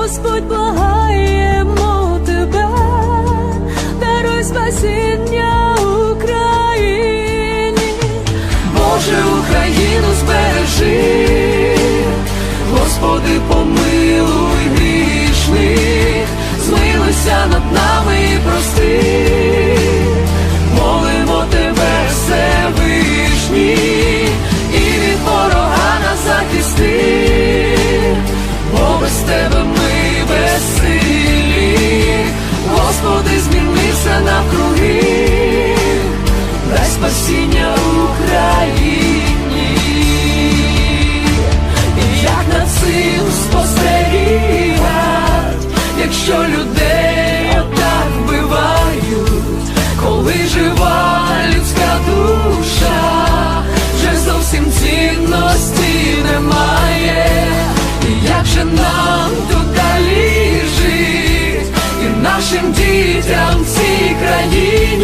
Господь благаємо тебе, даруй спасіння Україні. Боже, Україну збережи, Господи, помилуй грішних, змилуйся над нами і прости, спасіння Україні, і як над цим спостерігать, якщо людей отак вбивають, коли жива людська душа, вже зовсім цінності немає, і як же нам тут далі жить, і нашим дітям в цій країні.